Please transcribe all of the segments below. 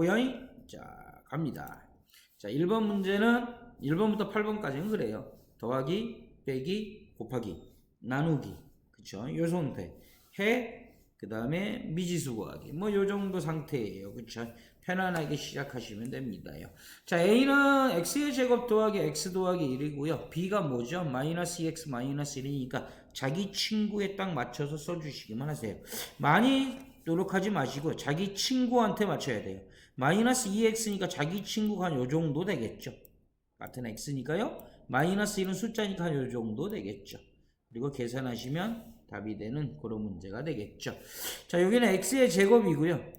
가고요. 자, 갑니다. 자, 1번 문제는 1번부터 8번까지는 그래요. 더하기, 빼기, 곱하기, 나누기. 그쵸? 요 상태. 해, 그 다음에 미지수 구하기. 뭐, 요 정도 상태예요. 그쵸? 편안하게 시작하시면 됩니다요. 자, A는 X의 제곱 더하기 X 더하기 1이고요. B가 뭐죠? 마이너스 2X 마이너스 1이니까 자기 친구에 딱 맞춰서 써주시기만 하세요. 많이 노력하지 마시고 자기 친구한테 맞춰야 돼요. 마이너스 2X니까 자기 친구가 한 요 정도 되겠죠. 같은 X니까요. 마이너스 1은 숫자니까 한 요 정도 되겠죠. 그리고 계산하시면 답이 되는 그런 문제가 되겠죠. 자, 여기는 X의 제곱이고요.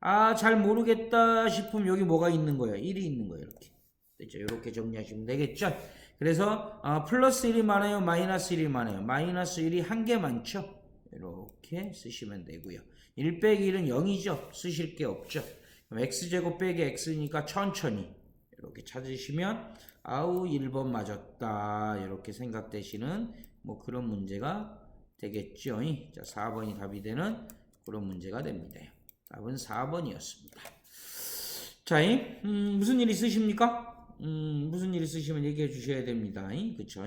아, 잘 모르겠다 싶으면 여기 뭐가 있는 거예요? 1이 있는 거예요. 이렇게. 됐죠? 이렇게 정리하시면 되겠죠? 그래서 아, 플러스 1이 많아요? 마이너스 1이 많아요? 마이너스 1이 한 개 많죠? 이렇게 쓰시면 되고요. 1 빼기 1은 0이죠? 쓰실 게 없죠? X제곱 빼기 x니까 천천히 이렇게 찾으시면 아우 1번 맞았다 이렇게 생각되시는 뭐 그런 문제가 되겠죠. 자, 4번이 답이 되는 그런 문제가 됩니다. 답은 4번이었습니다. 자, 이, 음, 무슨 일 있으십니까? 음, 무슨 일 있으시면 얘기해 주셔야 됩니다. 그쵸?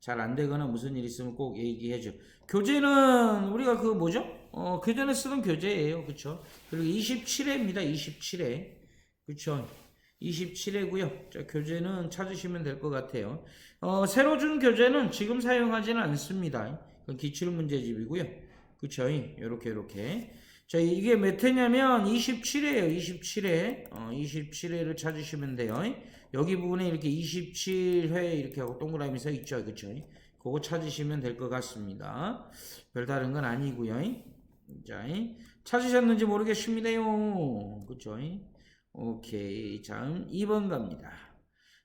잘 안 되거나 무슨 일 있으면 꼭 얘기해 줘. 교재는 우리가 그 뭐죠? 어, 교재는 쓰던 교재예요. 그쵸? 그리고 27회입니다. 27회. 그쵸? 27회고요. 자, 교재는 찾으시면 될 것 같아요. 어, 새로 준 교재는 지금 사용하지는 않습니다. 그 기출 문제집이고요. 그쵸? 이렇게 이렇게. 자, 이게 몇 회냐면 27회예요. 27회. 어, 27회를 찾으시면 돼요. 여기 부분에 이렇게 27회 이렇게 하고 동그라미 써 있죠. 그쵸? 그거 찾으시면 될 것 같습니다. 별다른 건 아니고요. 자, 찾으셨는지 모르겠습니다요. 그쵸? 오케이. 다음 2번 갑니다.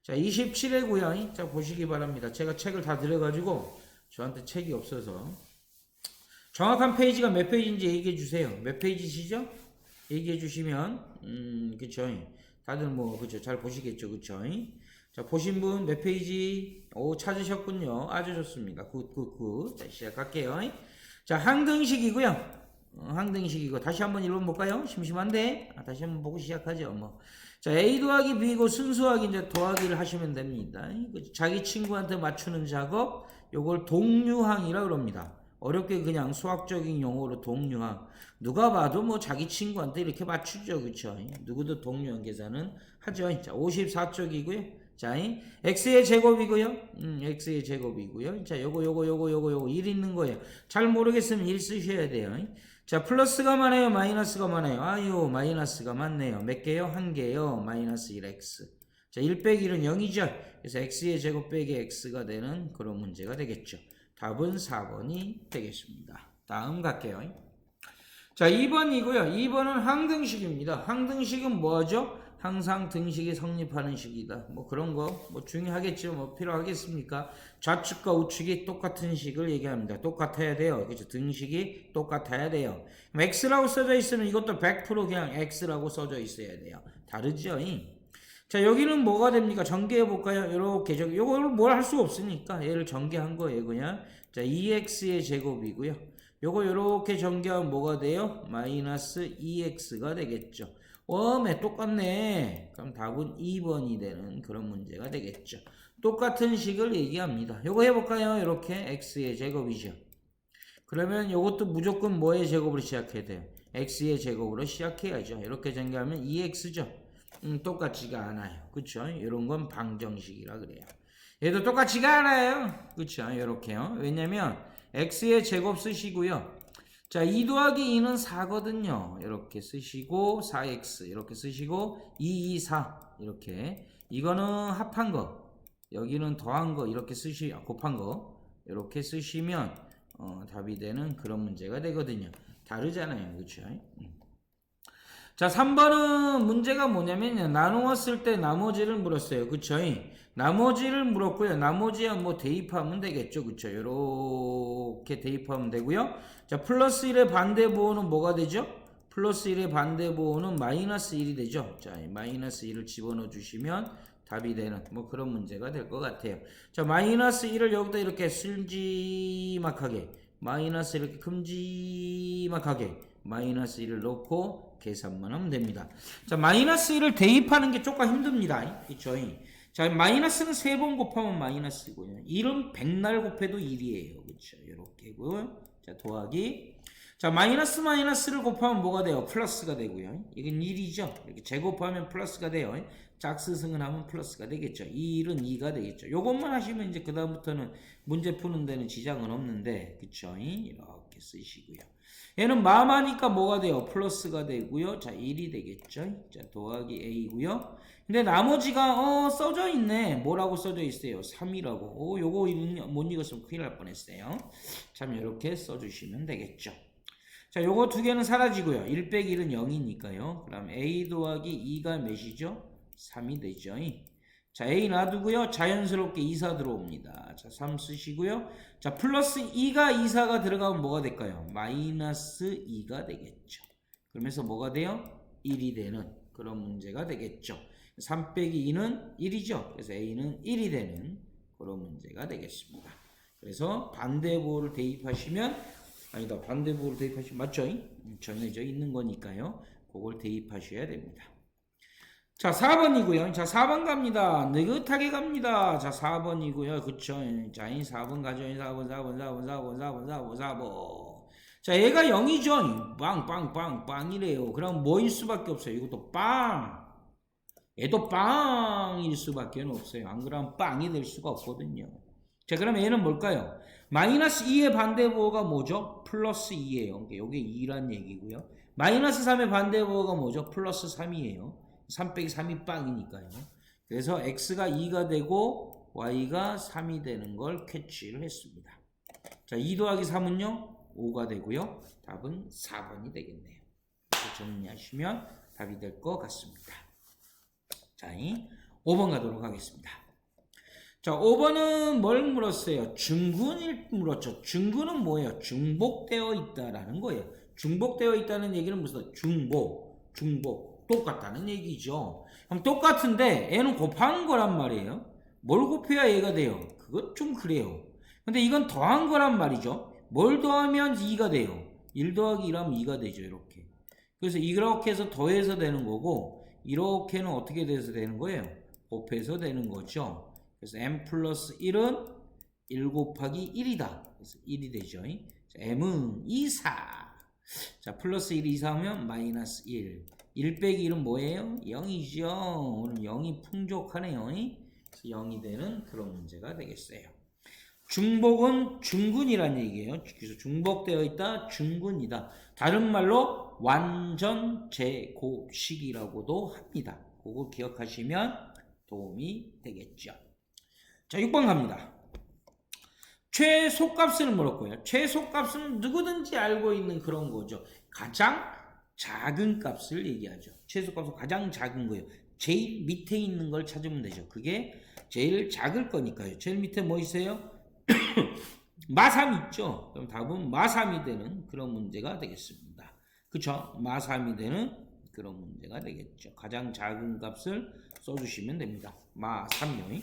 자, 27회고요. 자, 보시기 바랍니다. 제가 책을 다 들어가지고 저한테 책이 없어서 정확한 페이지가 몇 페이지인지 얘기해 주세요. 몇 페이지시죠? 얘기해 주시면 음, 그쵸? 다들 뭐 그쵸? 잘 보시겠죠, 그쵸? 자, 보신 분 몇 페이지? 오, 찾으셨군요. 아주 좋습니다. 굿, 굿, 굿. 자, 시작할게요. 자, 항등식이고요. 어, 항등식이고 다시 한번 읽어볼까요? 심심한데 아, 다시 한번 보고 시작하죠. 뭐. 자, A 더하기 B고 순수하게 이제 더하기를 하시면 됩니다. 그 자기 친구한테 맞추는 작업, 요걸 동류항이라 그럽니다. 어렵게 그냥 수학적인 용어로 동류항. 누가 봐도 뭐 자기 친구한테 이렇게 맞추죠. 그쵸? 누구도 동류항 계산은 하죠. 자, 54쪽이고요. 자, x의 제곱이고요. 음, x의 제곱이고요. 자, 요거 요거 요거 요거 요거 1 있는 거예요. 잘 모르겠으면 1 쓰셔야 돼요. 자, 플러스가 많아요, 마이너스가 많아요. 아유, 마이너스가 많네요. 몇 개요? 한 개요. 마이너스 1x. 자, 1 빼기 1은 0이죠. 그래서 x의 제곱 빼기 x가 되는 그런 문제가 되겠죠. 답은 4번이 되겠습니다. 다음 갈게요. 자, 2번이고요. 2번은 항등식입니다. 항등식은 뭐죠? 항상 등식이 성립하는 식이다. 뭐 그런 거 뭐 중요하겠죠. 뭐 필요하겠습니까? 좌측과 우측이 똑같은 식을 얘기합니다. 똑같아야 돼요. 그렇죠? 등식이 똑같아야 돼요. x라고 써져 있으면 이것도 100% 그냥 x라고 써져 있어야 돼요. 다르죠? 자, 여기는 뭐가 됩니까? 전개해 볼까요? 이렇게 저기 요걸 뭘할수 없으니까 얘를 전개한 거예요, 그냥. 자, 2x의 제곱이고요. 요거 이렇게 전개하면 뭐가 돼요? 마이너스 2x가 되겠죠. 웜에 똑같네. 그럼 답은 2번이 되는 그런 문제가 되겠죠. 똑같은 식을 얘기합니다. 요거 해볼까요? 이렇게 x의 제곱이죠. 그러면 요것도 무조건 뭐의 제곱으로 시작해야 돼요? x의 제곱으로 시작해야죠. 이렇게 전개하면 2x죠. 음, 똑같지가 않아요. 그쵸? 이런 건 방정식이라 그래요. 얘도 똑같지가 않아요. 그쵸? 이렇게요. 왜냐면 x의 제곱 쓰시고요. 자, 2 더하기 2는 4거든요. 이렇게 쓰시고 4x 이렇게 쓰시고 2, 2, 4 이렇게 이거는 합한 거 여기는 더한 거 이렇게 쓰시 곱한 거 이렇게 쓰시면 어, 답이 되는 그런 문제가 되거든요. 다르잖아요. 그렇죠? 자, 3번은 문제가 뭐냐면 나누었을 때 나머지를 물었어요. 그쵸? 나머지를 물었고요. 나머지야 뭐 대입하면 되겠죠. 그쵸? 요렇게 대입하면 되고요. 자, 플러스 1의 반대 보호는 뭐가 되죠? 플러스 1의 반대 보호는 마이너스 1이 되죠. 자, 마이너스 1을 집어넣어 주시면 답이 되는 뭐 그런 문제가 될 것 같아요. 자, 마이너스 1을 여기다 이렇게 슬지막하게 마이너스 이렇게 큼지막하게 마이너스 1을 넣고 계산만 하면 됩니다. 자, 마이너스 1을 대입하는 게 조금 힘듭니다. 그쵸? 자, 마이너스는 세 번 곱하면 마이너스고요. 1은 백날 곱해도 1이에요. 그쵸? 이렇게고요. 자, 더하기. 자, 마이너스 마이너스를 곱하면 뭐가 돼요? 플러스가 되고요. 이건 1이죠. 이렇게 제곱하면 플러스가 돼요. 짝스승을 하면 플러스가 되겠죠. 이 1은 2가 되겠죠. 요것만 하시면 이제 그다음부터는 문제 푸는 데는 지장은 없는데, 그쵸? 이렇게 쓰시고요. 얘는 마마니까 뭐가 돼요? 플러스가 되고요. 자, 1이 되겠죠. 자, 더하기 a고요. 근데 나머지가 어 써져 있네. 뭐라고 써져 있어요? 3이라고. 오, 요거 못 읽었으면 큰일 날 뻔했어요. 참 이렇게 써주시면 되겠죠. 자, 요거 두 개는 사라지고요. 1 빼기 1은 0이니까요. 그럼 a 더하기 2가 몇이죠? 3이 되죠. 자, a 놔두고요. 자연스럽게 2사 들어옵니다. 자, 3 쓰시고요. 자, 플러스 2가 2사가 들어가면 뭐가 될까요? 마이너스 2가 되겠죠. 그러면서 뭐가 돼요? 1이 되는 그런 문제가 되겠죠. 3 빼기 2는 1이죠. 그래서 a는 1이 되는 그런 문제가 되겠습니다. 그래서 반대보호를 대입하시면 아니다 반대보호를 대입하시면 맞죠? 정해져 있는 거니까요. 그걸 대입하셔야 됩니다. 자, 4번이고요. 자, 4번 갑니다. 느긋하게 갑니다. 자, 4번이고요. 그쵸? 자, 이 4번 가죠. 4번, 4번, 4번, 4번, 4번, 4번, 4번. 자, 얘가 0이죠. 빵, 빵, 빵, 빵이래요. 그럼 뭐일 수밖에 없어요. 이것도 빵. 얘도 빵일 수밖에 없어요. 안 그러면 빵이 될 수가 없거든요. 자, 그럼 얘는 뭘까요? 마이너스 2의 반대보호가 뭐죠? 플러스 2예요. 이게 2란 얘기고요. 마이너스 3의 반대보호가 뭐죠? 플러스 3이에요. 3 빼기 3이 빵이니까요. 그래서 x가 2가 되고 y가 3이 되는 걸 캐치를 했습니다. 자, 2 더하기 3은요? 5가 되고요. 답은 4번이 되겠네요. 정리하시면 답이 될 것 같습니다. 자, 5번 가도록 하겠습니다. 자, 5번은 뭘 물었어요? 중군을 물었죠. 중군은 뭐예요? 중복되어 있다라는 거예요. 중복되어 있다는 얘기는 무슨 중복, 중복 똑같다는 얘기죠. 그럼 똑같은데 얘는 곱한 거란 말이에요. 뭘 곱해야 얘가 돼요? 그것 좀 그래요. 근데 이건 더한 거란 말이죠. 뭘 더하면 2가 돼요? 1 더하기 1하면 2가 되죠. 이렇게. 그래서 이렇게 해서 더해서 되는 거고 이렇게는 어떻게 돼서 되는 거예요? 곱해서 되는 거죠. 그래서 m 플러스 1은 1 곱하기 1이다. 그래서 1이 되죠. 자, m은 2, 4. 자, 플러스 1, 2, 4하면 마이너스 1. 1 빼기 1은 뭐예요? 0이죠. 오늘 0이 풍족하네요. 그래서 0이 되는 그런 문제가 되겠어요. 중복은 중군이란 얘기예요. 그래서 중복되어 있다, 중군이다. 다른 말로 완전 제곱식이라고도 합니다. 그거 기억하시면 도움이 되겠죠. 자, 6번 갑니다. 최소값을 물었고요. 최소값은 누구든지 알고 있는 그런 거죠. 가장 작은 값을 얘기하죠. 최소값은 가장 작은 거예요. 제일 밑에 있는 걸 찾으면 되죠. 그게 제일 작을 거니까요. 제일 밑에 뭐 있어요? 마3 있죠. 그럼 답은 마3이 되는 그런 문제가 되겠습니다. 그쵸? 마3이 되는 그런 문제가 되겠죠. 가장 작은 값을 써주시면 됩니다. 마3요.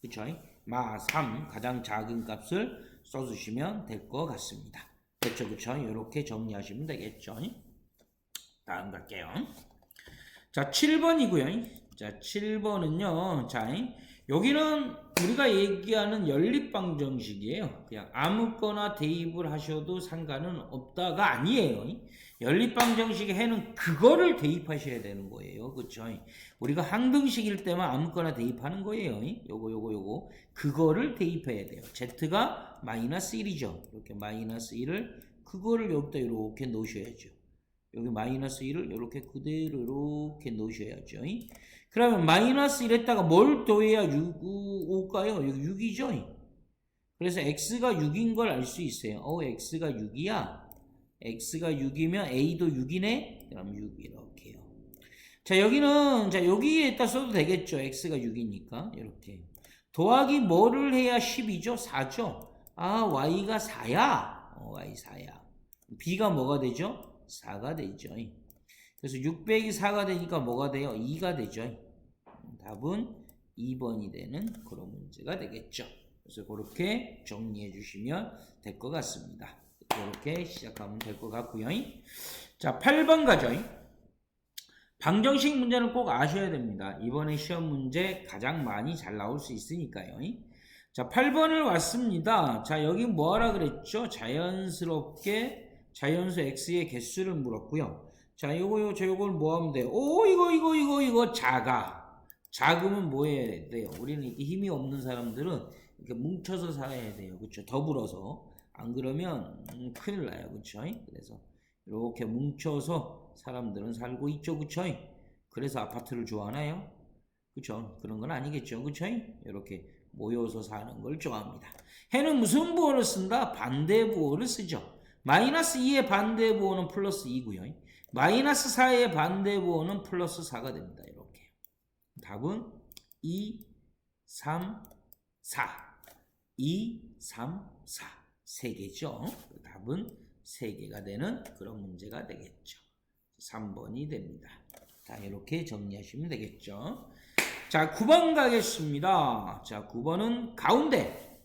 그쵸? 마3 가장 작은 값을 써주시면 될 것 같습니다. 그쵸 그쵸 이렇게 정리하시면 되겠죠. 다음 갈게요. 자 7번이고요. 자 7번은요. 자 여기는 우리가 얘기하는 연립방 정식이에요. 그냥 아무거나 대입을 하셔도 상관은 없다가 아니에요. 연립방 정식의 해는 그거를 대입하셔야 되는 거예요. 그렇죠? 우리가 항등식일 때만 아무거나 대입하는 거예요. 요거 요거 요거 그거를 대입해야 돼요. z가 마이너스 1이죠. 이렇게 마이너스 1을 그거를 여기다 이렇게 놓으셔야죠. 여기 마이너스 1을 이렇게 그대로 이렇게 놓으셔야죠. 그러면 마이너스 1에다가 뭘 더해야 6, 5가요? 여기 6이죠? 그래서 x가 6인 걸 알 수 있어요. 어, x가 6이야. x가 6이면 a도 6이네? 그럼 6 이렇게요. 자, 여기는 자, 여기에다 써도 되겠죠. x가 6이니까. 이렇게. 더하기 뭐를 해야 10이죠? 4죠? 아, y가 4야. 어, y 4야. b가 뭐가 되죠? 4가 되죠. 그래서 6 빼기 4가 되니까 뭐가 돼요? 2가 되죠. 답은 2번이 되는 그런 문제가 되겠죠. 그래서 그렇게 정리해 주시면 될 것 같습니다. 이렇게 시작하면 될 것 같고요. 자, 8번 가죠. 방정식 문제는 꼭 아셔야 됩니다. 이번에 시험 문제 가장 많이 잘 나올 수 있으니까요. 자, 8번을 왔습니다. 자, 여기 뭐 하라 그랬죠? 자연스럽게 자연수 x의 개수를 물었고요. 자, 요거, 요, 저, 요걸 뭐 하면 돼요? 오, 이거, 이거, 이거, 이거, 작아. 작으면 뭐 해야 돼요? 우리는 이렇게 힘이 없는 사람들은 이렇게 뭉쳐서 살아야 돼요. 그쵸? 더불어서. 안 그러면, 음, 큰일 나요. 그쵸? 그래서, 이렇게 뭉쳐서 사람들은 살고 있죠. 그쵸? 그래서 아파트를 좋아하나요? 그쵸? 그런 건 아니겠죠. 그쵸? 이렇게 모여서 사는 걸 좋아합니다. 해는 무슨 부호를 쓴다? 반대 부호를 쓰죠. 마이너스 2의 반대 부호는 플러스 2고요. 마이너스 4의 반대 부호는 플러스 4가 됩니다. 이렇게. 답은 2, 3, 4. 2, 3, 4. 세 개죠. 답은 세 개가 되는 그런 문제가 되겠죠. 3번이 됩니다. 자, 이렇게 정리하시면 되겠죠. 자, 9번 가겠습니다. 자, 9번은 가운데.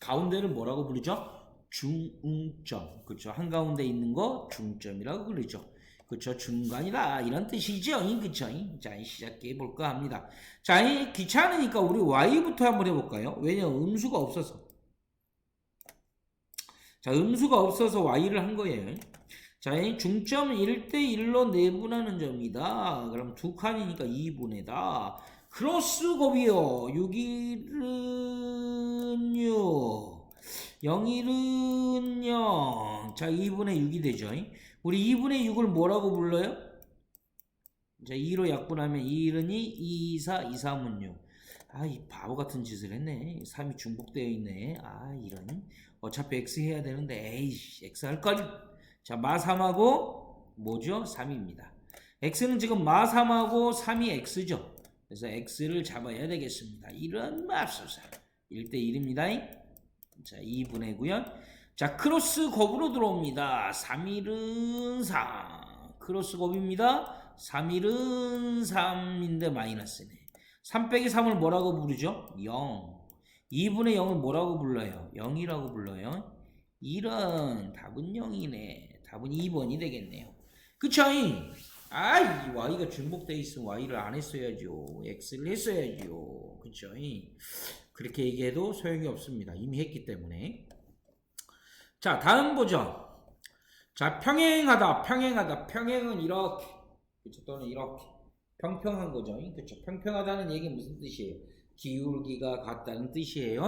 가운데를 뭐라고 부르죠? 중음점. 그렇죠. 한가운데 있는 거 중점이라고 그러죠. 그렇죠. 중간이다. 이런 뜻이죠. 그렇죠. 자, 시작해 볼까 합니다. 자, 이 귀찮으니까 우리 y부터 한번 해볼까요? 왜냐면 음수가 없어서. 자, 음수가 없어서 y를 한 거예요. 자, 이 중점 1대1로 내분하는 점이다. 그럼 두 칸이니까 2분의다. 크로스 곱이요. 6일은 6. 0일은 0. 자, 2분의 6이 되죠. 우리 2분의 6을 뭐라고 불러요? 자, 2로 약분하면 2일은 2, 2, 2, 4, 2, 3은 6. 아, 이 바보 같은 짓을 했네. 3이 중복되어 있네. 아, 이런. 어차피 x 해야 되는데, 에이씨, x 할 걸. 자, 마 3하고 뭐죠? 3입니다. x는 지금 마 3하고 3이 x죠. 그래서 x를 잡아야 되겠습니다. 이런 맙소사. 1대 1입니다. 자, 2분의고요. 자, 크로스 곱으로 들어옵니다. 3일은 4. 크로스 곱입니다. 3일은 3인데 마이너스네. 3 빼기 3을 뭐라고 부르죠? 0. 2분의 0을 뭐라고 불러요? 0이라고 불러요. 이런 답은 0이네. 답은 2번이 되겠네요. 그쵸? 아, 이 y가 중복돼 있으면 y를 안 했어야죠. x를 했어야죠. 그쵸? 그렇게 얘기해도 소용이 없습니다. 이미 했기 때문에. 자, 다음 보죠. 자, 평행하다, 평행하다. 평행은 이렇게. 그쵸? 또는 이렇게. 평평한 거죠. 그쵸? 평평하다는 얘기 무슨 뜻이에요? 기울기가 같다는 뜻이에요.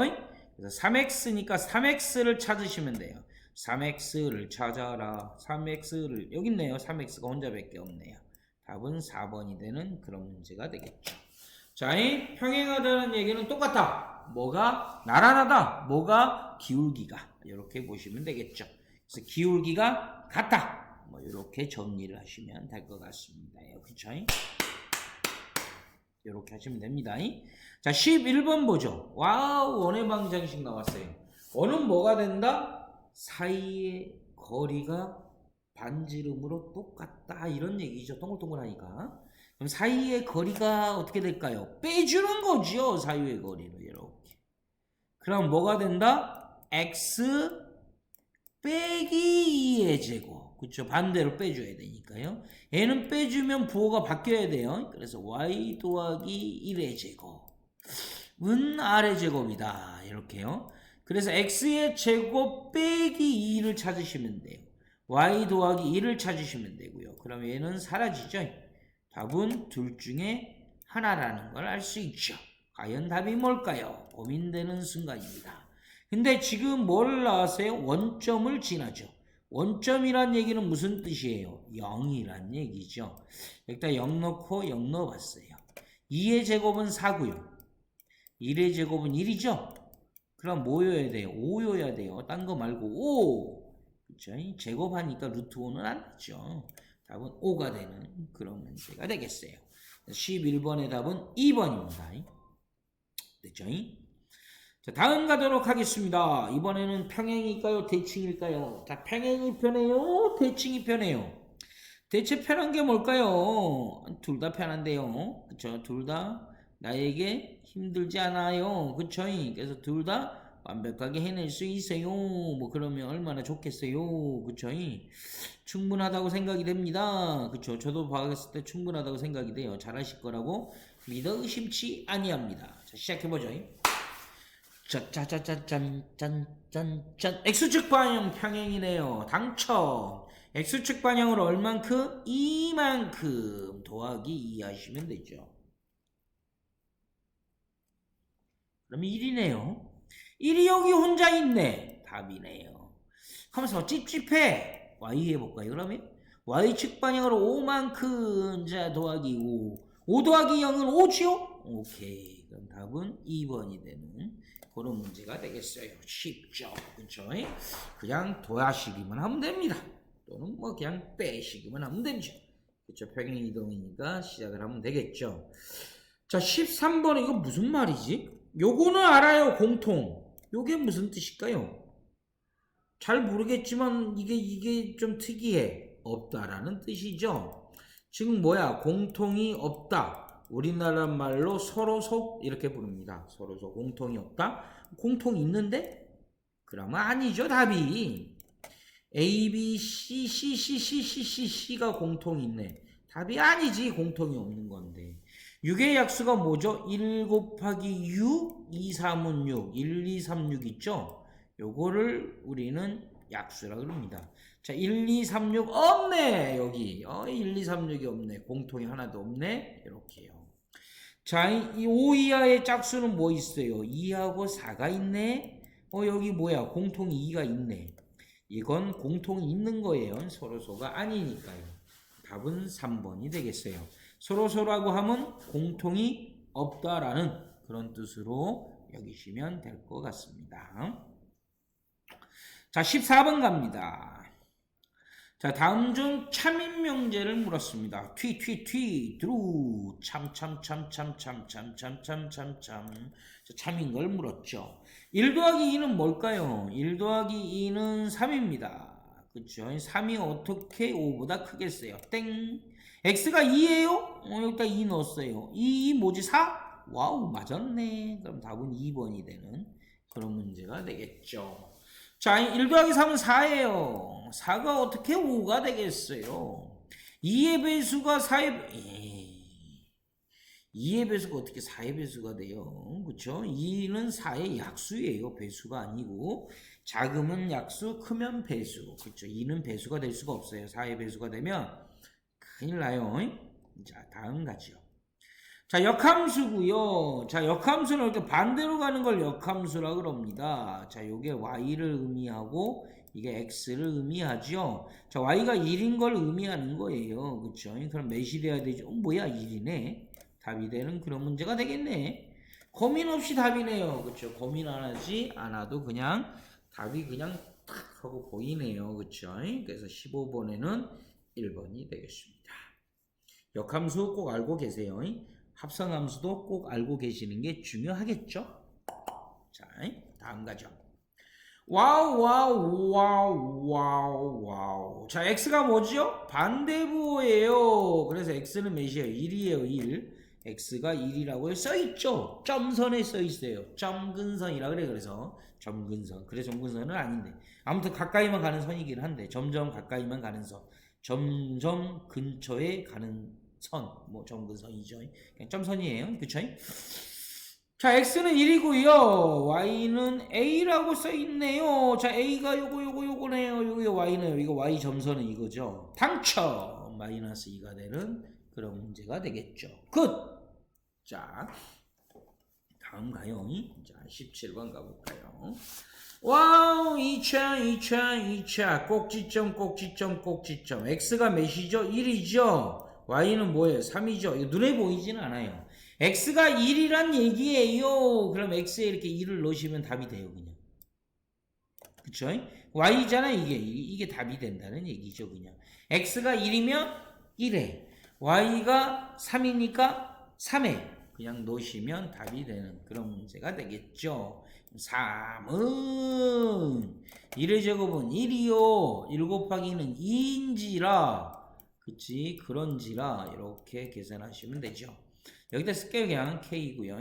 그래서 3x니까 3x를 찾으시면 돼요. 3x를 찾아라. 3x를 여기 있네요. 3x가 혼자밖에 없네요. 답은 4번이 되는 그런 문제가 되겠죠. 자, 이 평행하다는 얘기는 똑같다. 뭐가 나란하다. 뭐가 기울기가 이렇게 보시면 되겠죠. 그래서 기울기가 같다. 뭐 이렇게 정리를 하시면 될 것 같습니다. 그렇죠? 이렇게 하시면 됩니다. 자, 11번 보죠. 와우, 원의 방정식 나왔어요. 원은 뭐가 된다? 사이의 거리가 반지름으로 똑같다. 이런 얘기죠. 동글동글하니까. 그럼 사이의 거리가 어떻게 될까요? 빼주는 거죠. 사이의 거리를. 그럼 뭐가 된다? x 빼기 2의 제곱. 그쵸? 반대로 빼줘야 되니까요. 얘는 빼주면 부호가 바뀌어야 돼요. 그래서 y 더하기 1의 제곱. 은 r의 제곱이다. 이렇게요. 그래서 x의 제곱 빼기 2를 찾으시면 돼요. y 더하기 1을 찾으시면 되고요. 그럼 얘는 사라지죠. 답은 둘 중에 하나라는 걸 알 수 있죠. 과연 답이 뭘까요? 고민되는 순간입니다. 근데 지금 뭘 나왔어요? 원점을 지나죠. 원점이란 얘기는 무슨 뜻이에요? 0이란 얘기죠. 여기다 0 넣고 0 넣어봤어요. 2의 제곱은 4고요. 1의 제곱은 1이죠? 그럼 뭐여야 돼요? 5여야 돼요. 딴 거 말고 5. 그쵸? 제곱하니까 루트 5는 안 되죠. 답은 5가 되는 그런 문제가 되겠어요. 11번의 답은 2번입니다. 됐죠? 자, 다음 가도록 하겠습니다. 이번에는 평행일까요? 대칭일까요? 자, 평행이 편해요? 대칭이 편해요? 대체 편한 게 뭘까요? 둘 다 편한데요. 그쵸? 둘 다 나에게 힘들지 않아요. 그쵸? 그래서 둘 다 완벽하게 해낼 수 있어요. 뭐 그러면 얼마나 좋겠어요. 그쵸? 충분하다고 생각이 됩니다. 그쵸? 저도 봐갔을 때 충분하다고 생각이 돼요. 잘하실 거라고 믿어 의심치 아니합니다. 자, 시작해보죠. 짜짜짜짠짠짠짠짠 X축 방향 평행이네요. 당첨. X축 방향으로 얼만큼? 이만큼 더하기 2 하시면 되죠. 그러면 1이네요. 1이 여기 혼자 있네. 답이네요. 하면서 찝찝해. Y 해볼까요, 그러면? Y축 방향으로 5만큼, 자, 더하기 5. 5 더하기 0은 5지요? 오케이. 그럼 답은 2번이 되는 그런 문제가 되겠어요. 쉽죠. 그쵸? 그냥 더하시기만 하면 됩니다. 또는 뭐 그냥 빼시기만 하면 되죠. 그쵸? 평행 이동이니까 시작을 하면 되겠죠. 자, 13번은 이거 무슨 말이지? 요거는 알아요, 공통. 요게 무슨 뜻일까요? 잘 모르겠지만 이게 이게 좀 특이해. 없다라는 뜻이죠. 지금 뭐야? 공통이 없다. 우리나라 말로 서로소 이렇게 부릅니다. 서로소 공통이 없다. 공통이 있는데? 그러면 아니죠, 답이. A, B, C, C, C, C, C, C, C가 공통이 있네. 답이 아니지, 공통이 없는 건데. 6의 약수가 뭐죠? 1 곱하기 6, 2, 3은 6, 1, 2, 3, 6 있죠? 요거를 우리는 약수라 그럽니다. 자, 1, 2, 3, 6 없네! 여기. 어, 1, 2, 3, 6이 없네. 공통이 하나도 없네. 이렇게요. 자, 이 5 이하의 짝수는 뭐 있어요? 2하고 4가 있네. 어, 여기 뭐야? 공통이 2가 있네. 이건 공통이 있는 거예요. 서로소가 아니니까요. 답은 3번이 되겠어요. 서로소라고 하면 공통이 없다라는 그런 뜻으로 여기시면 될 것 같습니다. 자, 14번 갑니다. 자, 다음 중 참인 명제를 물었습니다. 튀, 튀, 튀, 드루, 참, 참, 참, 참, 참, 참, 참, 참, 참, 참. 참인 걸 물었죠. 1 더하기 2는 뭘까요? 1 더하기 2는 3입니다. 그쵸? 3이 어떻게 5보다 크겠어요? 땡. x가 2예요? 어, 여기다 2 넣었어요. 2, 2 뭐지? 4? 와우, 맞았네. 그럼 답은 2번이 되는 그런 문제가 되겠죠. 자, 1 더하기 3은 4예요. 4가 어떻게 5가 되겠어요? 2의 배수가 4의, 에이, 2의 배수가 어떻게 4의 배수가 돼요? 그쵸? 2는 4의 약수예요. 배수가 아니고. 작으면 약수, 크면 배수. 그쵸? 2는 배수가 될 수가 없어요. 4의 배수가 되면 큰일 나요. 자, 다음 가죠. 자, 역함수고요. 자, 역함수는 이렇게 반대로 가는 걸 역함수라 그럽니다. 자, 요게 y를 의미하고 이게 x를 의미하죠. 자, y가 1인 걸 의미하는 거예요. 그렇죠? 그럼 몇이 돼야 되죠? 어, 뭐야, 1이네. 답이 되는 그런 문제가 되겠네. 고민 없이 답이네요. 그렇죠? 고민 안 하지 않아도 그냥 답이 그냥 탁 하고 보이네요. 그렇죠? 그래서 15번에는 1번이 되겠습니다. 역함수 꼭 알고 계세요. 합성함수도 꼭 알고 계시는 게 중요하겠죠? 자, 다음 가죠. 와우, 와우, 와우, 와우, 와우. 자, x가 뭐죠? 반대부호예요. 그래서 x는 몇이에요? 1이에요, 1. x가 1이라고 써있죠? 점선에 써있어요. 점근선이라 그래, 그래서. 점근선. 그래, 점근선은 아닌데. 아무튼 가까이만 가는 선이긴 한데, 점점 가까이만 가는 선. 점점 근처에 가는 선, 뭐 점근선이죠. 그냥 점선이에요. 그쵸? 자, x는 1이고요. y는 a라고 써 있네요. 자, a가 요거 요거 요거네요. 요거 y네요. 이거 y 점선은 이거죠. 당첨 마이너스 2가 되는 그런 문제가 되겠죠. 굿. 자, 다음 가요. 자, 17번 가볼까요? 와우 2차 2차 2차 꼭지점 꼭지점 꼭지점 x가 몇이죠? 1이죠 y는 뭐예요? 3이죠? 이거 눈에 보이지는 않아요. x가 1이란 얘기예요. 그럼 x에 이렇게 1을 넣으시면 답이 돼요 그냥. 그쵸? y잖아 이게. 이게 답이 된다는 얘기죠 그냥. x가 1이면 1에 y가 3이니까 3에 그냥 놓으시면 답이 되는 그런 문제가 되겠죠. 3은 1의 제곱은 1이요. 1 곱하기는 2인지라 그치 그런지라 이렇게 계산하시면 되죠 여기다 쓸게요 그냥 K고요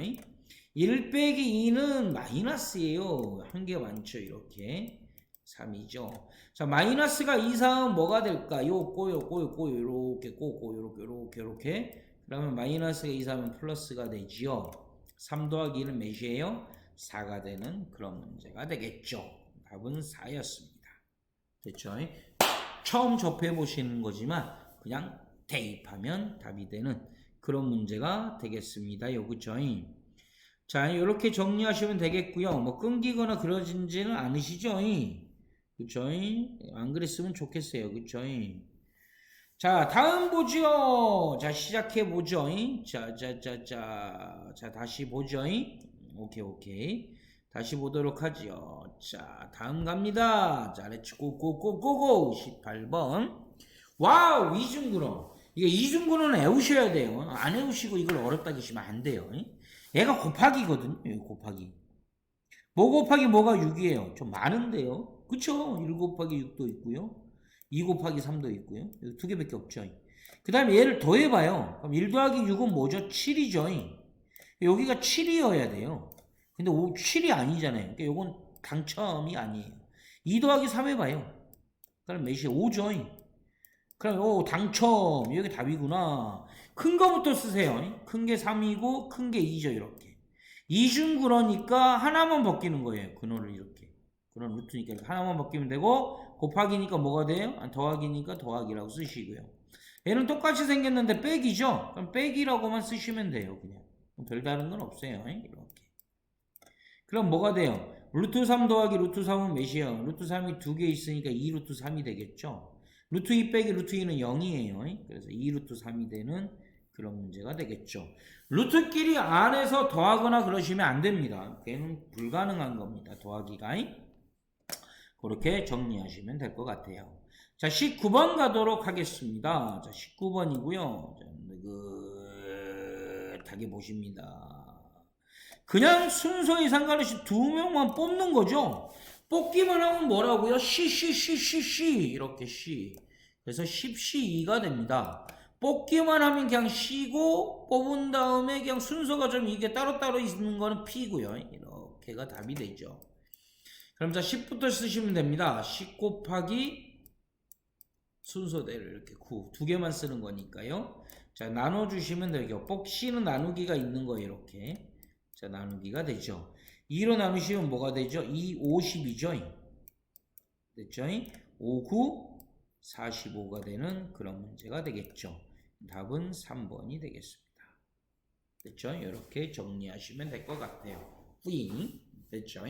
1 빼기 2는 마이너스예요. 한 개 많죠. 이렇게. 3이죠. 자, 마이너스가 2, 3은 뭐가 될까요? 꼬요, 꼬요, 꼬요. 이렇게 꼬고, 이렇게, 이렇게, 이렇게. 그러면 마이너스가 2, 3은 플러스가 되지요. 3 더하기 1은 몇이에요? 4가 되는 그런 문제가 되겠죠. 답은 4였습니다. 됐죠? 처음 접해 보시는 거지만 그냥 대입하면 답이 되는 그런 문제가 되겠습니다. 그죠? 자, 이렇게 정리하시면 되겠고요. 뭐 끊기거나 그러진지는 않으시죠? 그쵸? 안 그랬으면 좋겠어요. 그쵸? 자, 다음 보죠. 자, 시작해 보죠. 자, 자, 자, 자, 자, 다시 보죠. 오케이, 오케이. 다시 보도록 하죠. 자, 다음 갑니다. 자, 렛츠 고고고고고 18번. 와우, 이중근호. 이게 이중근호는 애우셔야 돼요. 안 애우시고 이걸 어렵다 계시면 안 돼요. 얘가 곱하기거든요. 얘 곱하기. 뭐 곱하기 뭐가 6이에요. 좀 많은데요. 그쵸? 1 곱하기 6도 있고요. 2 곱하기 3도 있고요. 두 개밖에 없죠. 그 다음에 얘를 더해봐요. 그럼 1 더하기 6은 뭐죠? 7이죠. 여기가 7이어야 돼요. 근데 5, 7이 아니잖아요. 그러니까 요건 당첨이 아니에요. 2 더하기 3 해봐요. 그럼 몇이에요? 5죠. 그럼 오 당첨 여기 답이구나. 큰 거부터 쓰세요. 큰 게 3이고 큰 게 2죠 이렇게. 이중 그러니까 하나만 벗기는 거예요. 근호를 이렇게. 그런 루트니까 하나만 벗기면 되고 곱하기니까 뭐가 돼요? 아, 더하기니까 더하기라고 쓰시고요. 얘는 똑같이 생겼는데 빼기죠? 그럼 빼기라고만 쓰시면 돼요. 그냥. 별다른 건 없어요. 이렇게. 그럼 뭐가 돼요? 루트 3 더하기 루트 3은 몇이에요? 루트 3이 두 개 있으니까 2 루트 3이 되겠죠? 루트 2 빼기 루트 2는 0이에요. 그래서 2 루트 3이 되는 그런 문제가 되겠죠. 루트끼리 안에서 더하거나 그러시면 안 됩니다. 걔는 불가능한 겁니다. 더하기가. 그렇게 정리하시면 될 것 같아요. 자, 19번 가도록 하겠습니다. 자, 19번이고요. 느긋하게 보십니다. 그냥 순서에 상관없이 두 명만 뽑는 거죠. 뽑기만 하면 뭐라고요? 시, 시, 시, 시, 시. 이렇게 시. 그래서 10시2가 됩니다. 뽑기만 하면 그냥 쉬고 뽑은 다음에 그냥 순서가 좀 이게 따로따로 있는 거는 P고요. 이렇게가 답이 되죠. 그럼 자 10부터 쓰시면 됩니다. 10 곱하기 순서대로 이렇게 9. 두 개만 쓰는 거니까요. 자 나눠주시면 되죠. 뽑 C는 나누기가 있는 거예요. 이렇게. 자 나누기가 되죠. 2로 나누시면 뭐가 되죠? 2, 50이죠. 됐죠? 5, 9, 45가 되는 그런 문제가 되겠죠. 답은 3번이 되겠습니다. 됐죠? 이렇게 정리하시면 될 것 같아요. 뿌잉. 됐죠?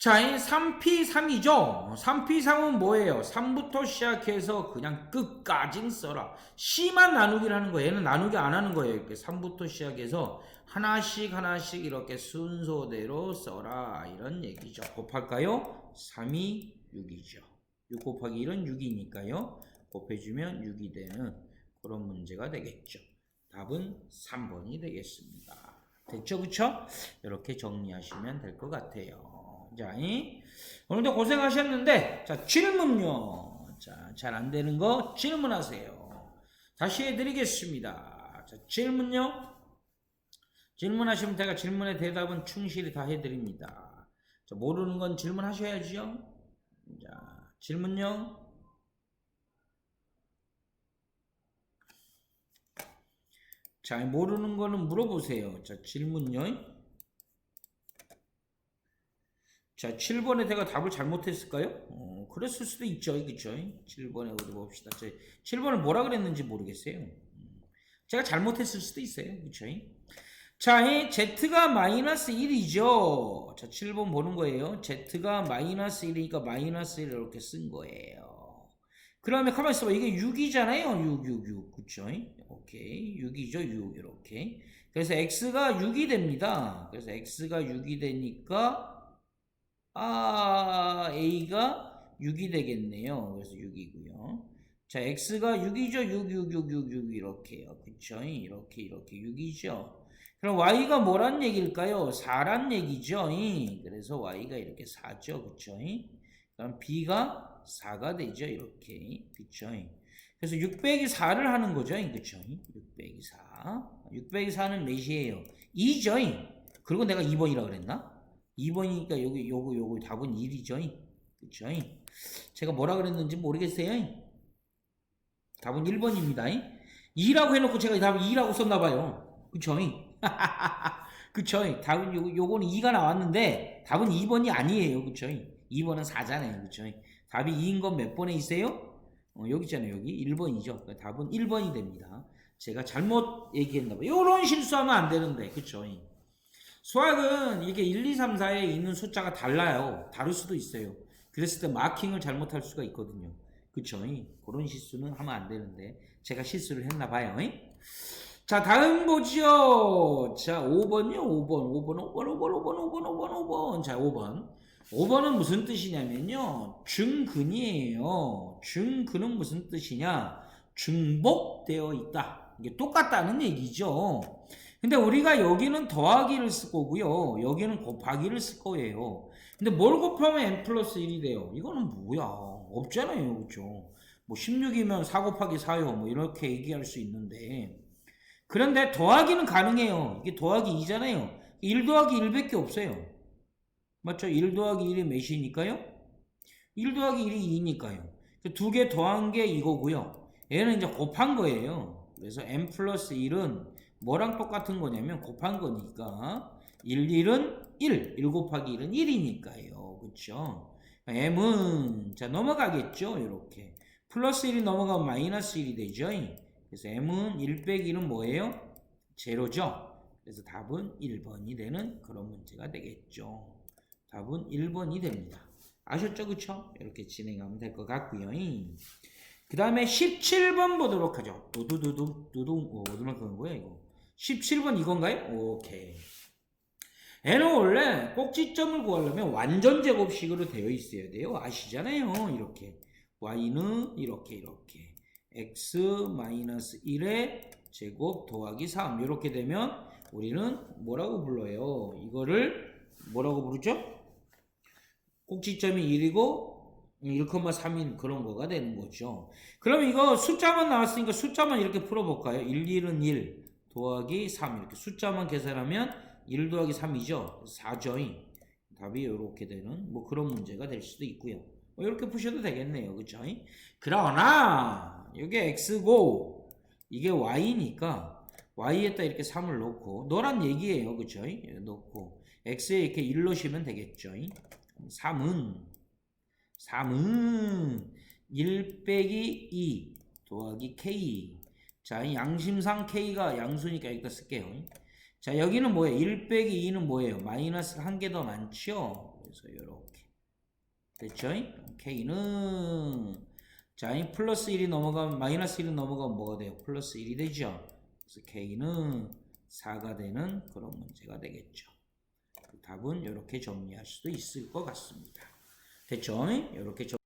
자, 3P3이죠? 3P3은 뭐예요? 3부터 시작해서 그냥 끝까지 써라. C만 나누기를 하는 거예요. 얘는 나누기 안 하는 거예요. 이렇게 3부터 시작해서 하나씩 하나씩 이렇게 순서대로 써라. 이런 얘기죠. 곱할까요? 3이 6이죠. 6 곱하기 1은 6이니까요. 곱해주면 6이 되는 그런 문제가 되겠죠. 답은 3번이 되겠습니다. 됐죠? 그쵸? 이렇게 정리하시면 될 것 같아요. 자, 이, 오늘도 고생하셨는데, 자, 질문요. 자, 잘 안 되는 거 질문하세요. 다시 해드리겠습니다. 자, 질문요. 질문하시면 제가 질문의 대답은 충실히 다 해드립니다. 자, 모르는 건 질문하셔야죠. 자, 질문요. 자, 모르는 거는 물어보세요. 자, 질문요. 자, 7번에 제가 답을 잘못했을까요? 어, 그랬을 수도 있죠. 그쵸? 7번에 어디 봅시다. 7번을 뭐라 그랬는지 모르겠어요. 음, 제가 잘못했을 수도 있어요. 그쵸? 자, 이 Z가 마이너스 1이죠. 자, 7번 보는 거예요. Z가 마이너스 1이니까 마이너스 1을 이렇게 쓴 거예요. 그러면 가만히 있어봐. 이게 6이잖아요. 6, 6, 6. 그쵸? 오케이. 6이죠. 6. 이렇게. 그래서 X가 6이 됩니다. 그래서 X가 6이 되니까 아, A가 6이 되겠네요. 그래서 6이고요. 자, X가 6이죠. 6, 6, 6, 6, 6 이렇게요. 그쵸? 이렇게, 이렇게 6이죠. 그럼 Y가 뭐란 얘기일까요? 4란 얘기죠. 그래서 Y가 이렇게 4죠. 그쵸? 그럼 B가 4가 되죠. 이렇게. 그쵸? 그래서 6 빼기 4를 하는 거죠. 그쵸? 6 빼기 4. 6 빼기 4는 몇이에요? 2죠. 그리고 내가 2번이라 그랬나? 2번이니까 여기 요거 요거 답은 1이죠. 그쵸? 제가 뭐라 그랬는지 모르겠어요. 답은 1번입니다. 2라고 해놓고 제가 답을 2라고 썼나봐요. 그쵸? 그쵸? 답은 요, 요거는 2가 나왔는데 답은 2번이 아니에요. 그쵸? 2번은 4잖아요. 그쵸? 답이 2인 건 몇 번에 있어요? 어, 여기 있잖아요. 여기 1번이죠. 그러니까 답은 1번이 됩니다. 제가 잘못 얘기했나봐요. 요런 실수하면 안 되는데. 그쵸? 수학은 이게 1, 2, 3, 4에 있는 숫자가 달라요. 다를 수도 있어요. 그랬을 때 마킹을 잘못할 수가 있거든요. 그쵸? 그런 실수는 하면 안 되는데 제가 실수를 했나 봐요. 자 다음 보죠. 자 5번요. 5번 5번 5번 5번 5번 5번 5번 5번 자 5번 5번은 무슨 뜻이냐면요. 중근이에요. 중근은 무슨 뜻이냐? 중복되어 있다. 이게 똑같다는 얘기죠. 근데 우리가 여기는 더하기를 쓸 거고요. 여기는 곱하기를 쓸 거예요. 근데 뭘 곱하면 n 플러스 1이 돼요? 이거는 뭐야? 없잖아요. 그죠? 뭐 16이면 4 곱하기 4요. 뭐 이렇게 얘기할 수 있는데. 그런데 더하기는 가능해요. 이게 더하기 2잖아요. 1 더하기 1밖에 없어요. 맞죠? 1 더하기 1이 몇이니까요? 1 더하기 1이 2니까요. 두 개 더한 게 이거고요. 얘는 이제 곱한 거예요. 그래서 n 플러스 1은 뭐랑 똑같은 거냐면 곱한 거니까 1, 1은 1, 1 곱하기 1은 1이니까요. 그쵸? m은 자 넘어가겠죠? 이렇게 플러스 1이 넘어가면 마이너스 1이 되죠? 그래서 m은 1 빼기 1은 뭐예요? 제로죠? 그래서 답은 1번이 되는 그런 문제가 되겠죠. 답은 1번이 됩니다. 아셨죠? 그쵸? 이렇게 진행하면 될 것 같고요. 그 다음에 17번 보도록 하죠. 두두두두 두두 어, 어디만큼 거야 이거? 17번 이건가요? 오케이. n은 원래 꼭지점을 구하려면 완전 제곱식으로 되어 있어야 돼요. 아시잖아요. 이렇게 y는 이렇게 이렇게 x 1의 제곱 더하기 3 이렇게 되면 우리는 뭐라고 불러요? 이거를 뭐라고 부르죠? 꼭지점이 1이고 1,3인 그런 거가 되는 거죠. 그럼 이거 숫자만 나왔으니까 숫자만 이렇게 풀어볼까요? 1, 1은 1 더하기 3 이렇게 숫자만 계산하면 1 더하기 3이죠. 4죠. 답이 이렇게 되는 뭐 그런 문제가 될 수도 있고요. 뭐 이렇게 푸셔도 되겠네요. 그쵸? 그러나 이게 x고 이게 y니까 y에다 이렇게 3을 넣고 너란 얘기예요. 그쵸? 넣고 x에 이렇게 1 넣으시면 되겠죠. 3은 3은 1 빼기 2 더하기 k 자, 이 양심상 k가 양수니까 여기다 쓸게요. 자, 여기는 뭐예요? 1 빼기 2는 뭐예요? 마이너스 한 개 더 많죠? 그래서 이렇게 됐죠? k는 자, 이 플러스 1이 넘어가면 마이너스 1이 넘어가면 뭐가 돼요? 플러스 1이 되죠? 그래서 k는 4가 되는 그런 문제가 되겠죠. 답은 이렇게 정리할 수도 있을 것 같습니다. 됐죠? 이렇게